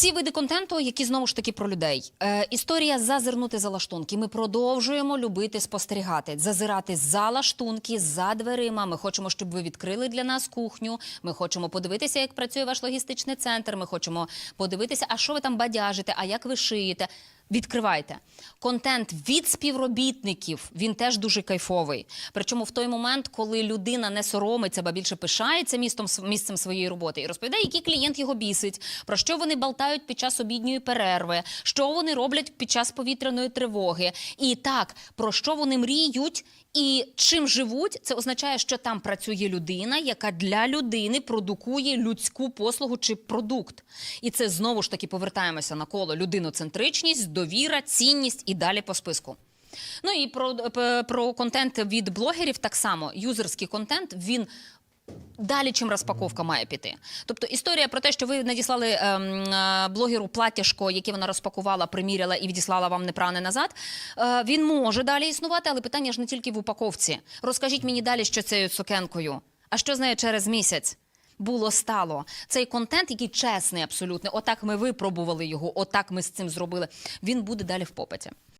Всі види контенту, які знову ж таки про людей. Е, історія зазирнути за лаштунки. Ми продовжуємо любити спостерігати, зазирати за лаштунки, за дверима. Ми хочемо, щоб ви відкрили для нас кухню. Ми хочемо подивитися, як працює ваш логістичний центр. Ми хочемо подивитися, а що ви там бадяжите, а як ви шиєте. Відкривайте контент від співробітників. Він теж дуже кайфовий. Причому в той момент, коли людина не соромиться, ба більше пишається містом місцем своєї роботи і розповідає, який клієнт його бісить, про що вони балтають під час обідньої перерви, що вони роблять під час повітряної тривоги, і так про що вони мріють. І чим живуть, це означає, що там працює людина, яка для людини продукує людську послугу чи продукт. І це знову ж таки повертаємося на коло людиноцентричність, довіра, цінність і далі по списку. Ну і про, про контент від блогерів так само. Юзерський контент він. Далі, чим розпаковка має піти. Тобто історія про те, що ви надіслали ем, е, блогеру платяшко, яке вона розпакувала, приміряла і відіслала вам непране назад. Е, він може далі існувати, але питання ж не тільки в упаковці. Розкажіть мені далі, що цією сукенкою. А що з нею через місяць? Було стало цей контент, який чесний абсолютно. Отак ми випробували його, отак ми з цим зробили. Він буде далі в попиті.